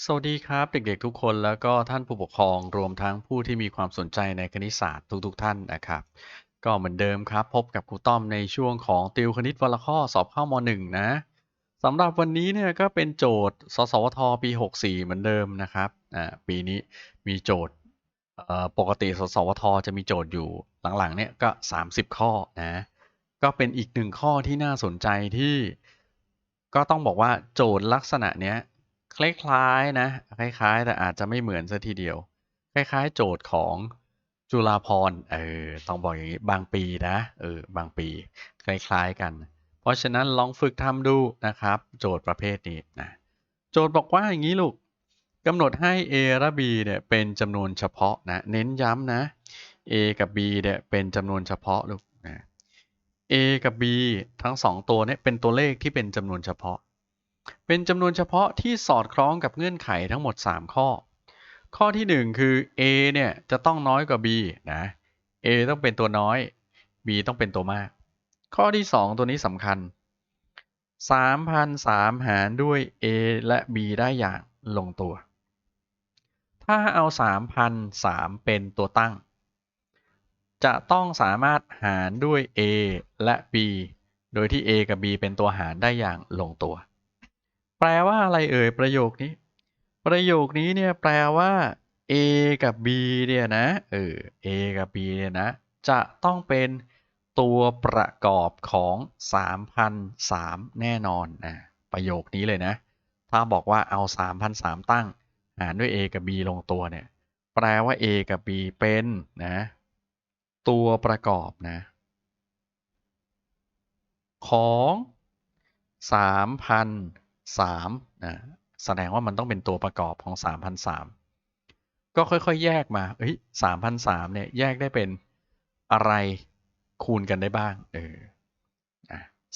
สวัสดีครับ เด็กๆทุกคนแล้วก็ท่านผู้ปกครองรวมทั้งผู้ที่มีความสนใจในคณิตศาสตร์ทุกๆ ท่านนะครับ ก็เหมือนเดิมครับ พบกับครูต้อมในช่วงของติวคณิตวันลข้อสอบเข้ามหนึ่งนะสำหรับวันนี้เนี่ยก็เป็นโจทย์ สสวทปี 64 เหมือนเดิมนะครับอ่าปีนี้มีโจทย์ปกติ สสวทจะมีโจทย์อยู่หลังๆเนี่ยก็ 30 ข้อนะก็เป็นอีกหนึ่งข้อที่น่าสนใจที่ ก็ต้องบอกว่าโจทย์ลักษณะเนี้ย คล้ายๆนะ คล้ายๆ แต่อาจจะไม่เหมือนซะทีเดียว คล้ายๆ โจทย์ของจุฬาภรเออต้องบอกอย่างนี้บางปีนะเออบางปี คล้ายๆกัน เพราะฉะนั้นลองฝึกทำดูนะครับ โจทย์ประเภทนี้นะโจทย์บอกว่าอย่างนี้ลูกกำหนดให้ a และ b เนี่ยเป็นจำนวนเฉพาะนะเน้นย้ำนะ a กับ b เนี่ยเป็นจำนวนเฉพาะลูกนะ a กับ b ทั้งสองตัวเนี่ยเป็นตัวเลขที่เป็นจำนวนเฉพาะ เป็นจำนวนเฉพาะที่สอดคล้องกับเงื่อนไขทั้งหมด 3 ข้อ ข้อที่ 1 คือ a เนี่ยจะต้องน้อยกว่า b นะ a ต้องเป็นตัวน้อย b ต้องเป็นตัวมาก ข้อที่ 2 ตัวนี้สำคัญ 3,003 หารด้วย a และ b ได้อย่างลงตัว ถ้าเอา 3,003 เป็นตัวตั้ง จะต้องสามารถหารด้วย a และ b โดยที่ a กับ b เป็นตัวหารได้อย่างลงตัว แปลว่าอะไรเอ่ยประโยคนี้ ประโยคนี้เนี่ยแปลว่า a กับ b เนี่ยนะเออ a กับ b เนี่ยนะ จะต้องเป็นตัวประกอบของ 3,003 แน่นอนนะประโยคนี้เลยนะ ถ้าบอกว่าเอา 3,003 ตั้งหารด้วย a กับ b ลงตัวเนี่ย แปลว่า a กับ b เป็นนะ ตัวประกอบนะ ของสามพันสามนะแสดงว่ามันต้องเป็นตัวประกอบของสามพันสามก็ค่อยๆ แยกมาเฮ้ยสามพันสามเนี่ยแยกได้เป็นอะไรคูณกันได้บ้าง เออ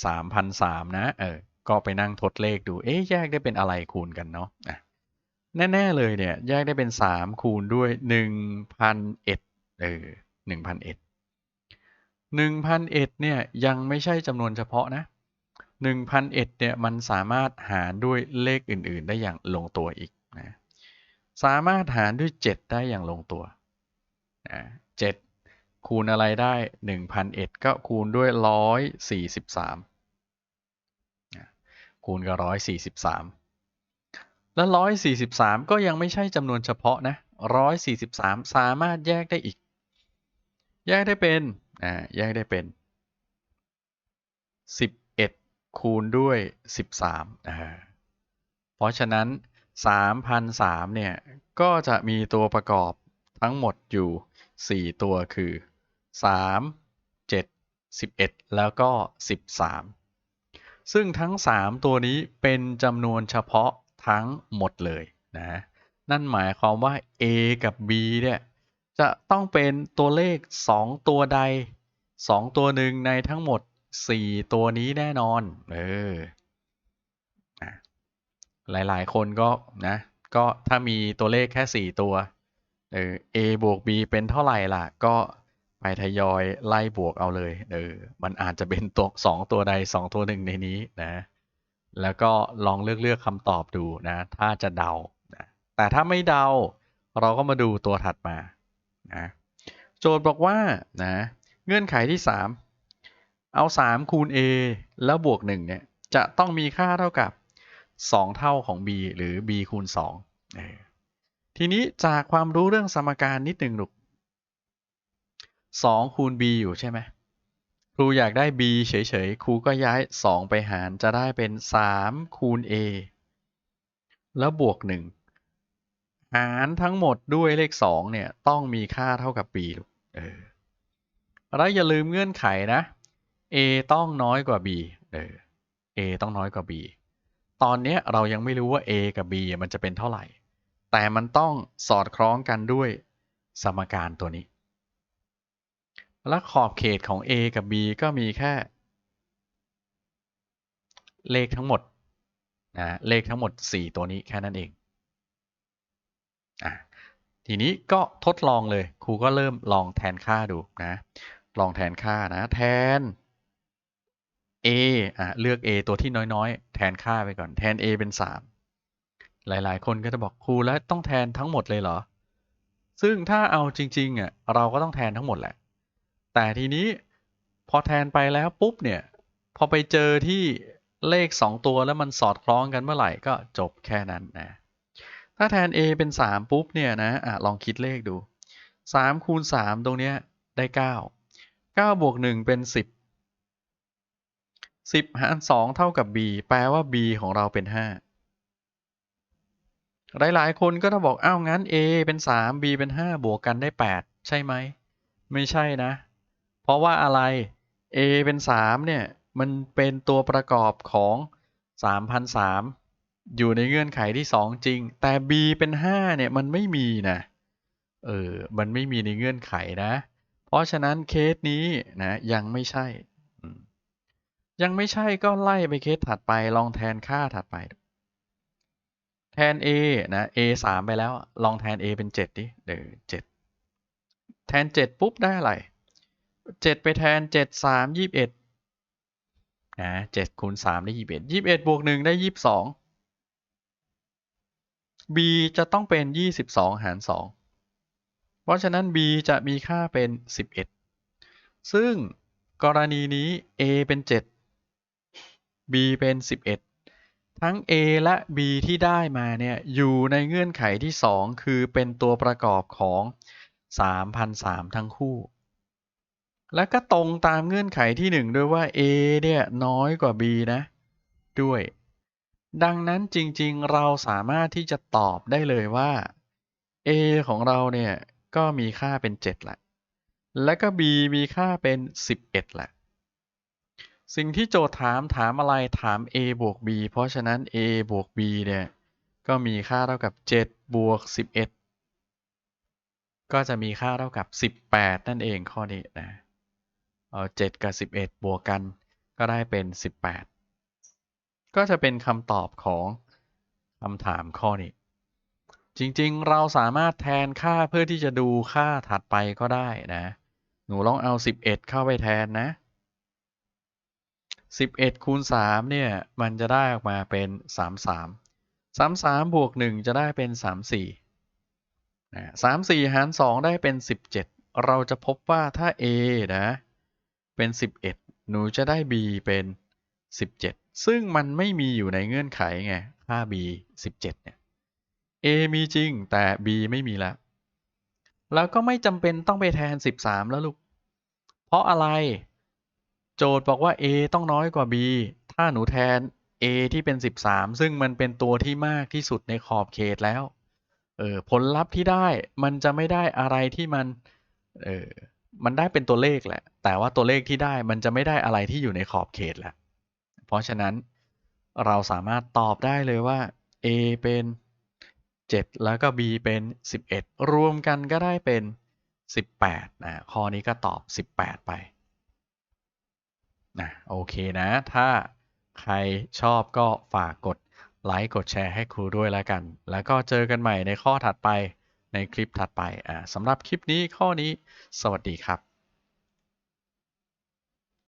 สามพันสามนะ เออ ก็ไปนั่งทดเลขดู เอ๊ะ แยกได้เป็นอะไรคูณกันเนาะอะแน่ ๆ เลยเนี่ย แยกได้เป็นสามคูณด้วยหนึ่งพันเอ็ดเออหนึ่งพันเอ็ดหนึ่งพันเอ็ดเนี่ยยังไม่ใช่จำนวนเฉพาะนะ หนึ่งพันเอ็ดเนี่ยมันสามารถหารด้วยเลขอื่นๆ ได้อย่างลงตัวอีกนะสามารถหารด้วยเจ็ดได้อย่างลงตัวนะเจ็ดคูณอะไรได้หนึ่งพันเอ็ดก็คูณด้วยร้อยสี่สิบสามคูณกับร้อยสี่สิบสามแล้วร้อยสี่สิบสามก็ยังไม่ใช่จำนวนเฉพาะนะร้อยสี่สิบสามสามารถแยกได้อีก แยกได้เป็นอ่าแยกได้เป็นสิบ คูณด้วยสิบสามอ่าเพราะฉะนั้นสามพันสามเนี่ย ก็จะมีตัวประกอบทั้งหมดอยู่สี่ตัวคือสามเจ็ดสิบเอ็ดแล้วก็สิบสามซึ่งทั้งสามตัวนี้เป็นจำนวนเฉพาะทั้งหมดเลยนะนั่นหมายความว่า a กับ b เนี่ยจะต้องเป็นตัวเลข 2 ตัวใด 2 ตัวหนึ่งในทั้งหมด 4ตัวนี้แน่นอน เออหลาย ๆ คนก็นะ ก็ถ้ามีตัวเลขแค่ 4 ตัว เออ a บวก b เป็นเท่าไหร่ล่ะ ก็ไปทยอยไล่บวกเอาเลย เออ มันอาจจะเป็นตัว2ตัวใด 2 ตัวหนึ่งในนี้นะ แล้วก็ลองเลือกเลือกคำตอบดูนะ ถ้าจะเดานะแต่ถ้าไม่เดา เราก็มาดูตัวถัดมา นะ โจทย์บอกว่า นะ เงื่อนไขที่ 3 เอา 3 คูณ a แล้วบวก 1 เนี่ย จะต้องมีค่าเท่ากับ 2 เท่าของ b หรือ b คูณ2ทีนี้จากความรู้เรื่องสมการนิดหนึ่งลูก2คูณ b อยู่ใช่ไหมครูอยากได้ b เฉยๆ ครูก็ย้าย 2 ไปหารจะได้เป็น 3 คูณ a แล้วบวก 1 หารทั้งหมดด้วยเลขสองเนี่ย ต้องมีค่าเท่ากับ b ลูกเออแล้วอย่าลืมเงื่อนไขนะ a ต้องน้อยกว่า b เออ a ต้องน้อยกว่า b ตอนนี้เรายังไม่รู้ว่า a กับ b มันจะเป็นเท่าไหร่ แต่มันต้องสอดคล้องกันด้วยสมการตัวนี้ และขอบเขตของ a กับ b ก็มีแค่ เลขทั้งหมดนะเลขทั้งหมด 4 ตัวนี้แค่นั้นเองอะทีนี้ก็ทดลองเลย ครูก็เริ่มลองแทนค่าดูนะ ลองแทนค่านะ แทน a อะเลือก a ตัวที่น้อยๆ แทนค่าไปก่อน แทน a เป็น 3 หลายๆ คนก็จะบอกครูแล้วต้องแทนทั้งหมดเลยเหรอ ซึ่งถ้าเอาจริงๆอะเราก็ต้องแทนทั้งหมดแหละ แต่ทีนี้พอแทนไปแล้วปุ๊บเนี่ย พอไปเจอที่เลข 2 ตัวแล้วมันสอดคล้องกันเมื่อไหร่ก็จบแค่นั้นนะ ถ้าแทน a เป็น 3 ปุ๊บเนี่ยนะอะลองคิดเลขดู 3 คูณ 3 ตรงเนี้ยได้ 9 9บวก1เป็น 10 10หาร2เท่ากับ b แปลว่า b ของเราเป็น5หลายๆ คนก็จะบอกอ้าวงั้น a เป็น3 b เป็น5บวกกันได้8ใช่ไหม ไม่ใช่นะ เพราะว่าอะไร a เป็น3เนี่ย มันเป็นตัวประกอบของ3,003อยู่ในเงื่อนไขที่2จริง แต่ b เป็น5เนี่ยมันไม่มีนะเออ มันไม่มีในเงื่อนไขนะ เพราะฉะนั้นเคสนี้นะยังไม่ใช่ ยังไม่ใช่ก็ไล่ไปเคสถัดไปลองแทนค่าถัดไป แทน a นะ a 3ไปแล้ว ลองแทน a เป็น 7 ดิเดี๋ยว7แทน 7 ปุ๊บได้อะไร 7 ไปแทน 7 3 21นะ7คูณ3ได้ 21 21บวก1ได้ 22 b จะต้องเป็น 22 หาร 2 เพราะฉะนั้น b จะมีค่าเป็น 11 ซึ่งกรณีนี้ a เป็น 7 b เป็น 11 ทั้ง a และ b ที่ได้มาเนี่ยอยู่ในเงื่อนไขที่ 2 คือเป็นตัวประกอบของ 3,003 ทั้งคู่ และก็ตรงตามเงื่อนไขที่ 1 ด้วยว่า a เนี่ยน้อยกว่า b นะด้วย ดังนั้นจริงๆเราสามารถที่จะตอบได้เลยว่า a ของเราเนี่ยก็มีค่าเป็น 7แหละ และก็ b มีค่าเป็น 11แหละ สิ่งที่โจทย์ถามถามอะไรถาม a บวก b เพราะฉะนั้น a บวก b เนี่ย ก็มีค่าเท่ากับ 7 บวก 11 ก็จะมีค่าเท่ากับ 18 นั่นเองข้อนี้นะ เอา 7 กับ 11 บวกกันก็ได้เป็น 18 ก็จะเป็นคำตอบของคำถามข้อนี้ จริงๆ เราสามารถแทนค่าเพื่อที่จะดูค่าถัดไปก็ได้นะ หนูลองเอา 11 เข้าไปแทนนะ 11คูณ3เนี่ยมันจะได้ออกมาเป็น 33 33บวก1จะได้เป็น 34นะ34 หาร 2 ได้เป็น 17 เราจะพบว่าถ้า a นะเป็น 11 หนูจะได้ b เป็น 17 ซึ่งมันไม่มีอยู่ในเงื่อนไขไงค่า b 17เนี่ย a มีจริงแต่ b ไม่มีแล้ว แล้วก็ไม่จำเป็นต้องไปแทน 13 แล้วลูก เพราะอะไร โจทย์บอกว่า a ต้องน้อยกว่า b ถ้าหนูแทน a ที่เป็น 13 ซึ่งมันเป็นตัวที่มากที่สุดในขอบเขตแล้ว เออผลลัพธ์ที่ได้มันจะไม่ได้อะไรที่มัน เออมันได้เป็นตัวเลขแหละ แต่ว่าตัวเลขที่ได้มันจะไม่ได้อะไรที่อยู่ในขอบเขตแหละ เพราะฉะนั้นเราสามารถตอบได้เลยว่า a เป็น 7 แล้วก็ b เป็น 11 รวมกันก็ได้เป็น 18นะข้อนี้ก็ตอบ 18 ไป นะโอเคนะ ถ้าใครชอบก็ฝากกดไลค์กดแชร์ให้ครูด้วยแล้วกัน แล้วก็เจอกันใหม่ในข้อถัดไปในคลิปถัดไปอ่าสำหรับคลิปนี้ข้อนี้ สวัสดีครับ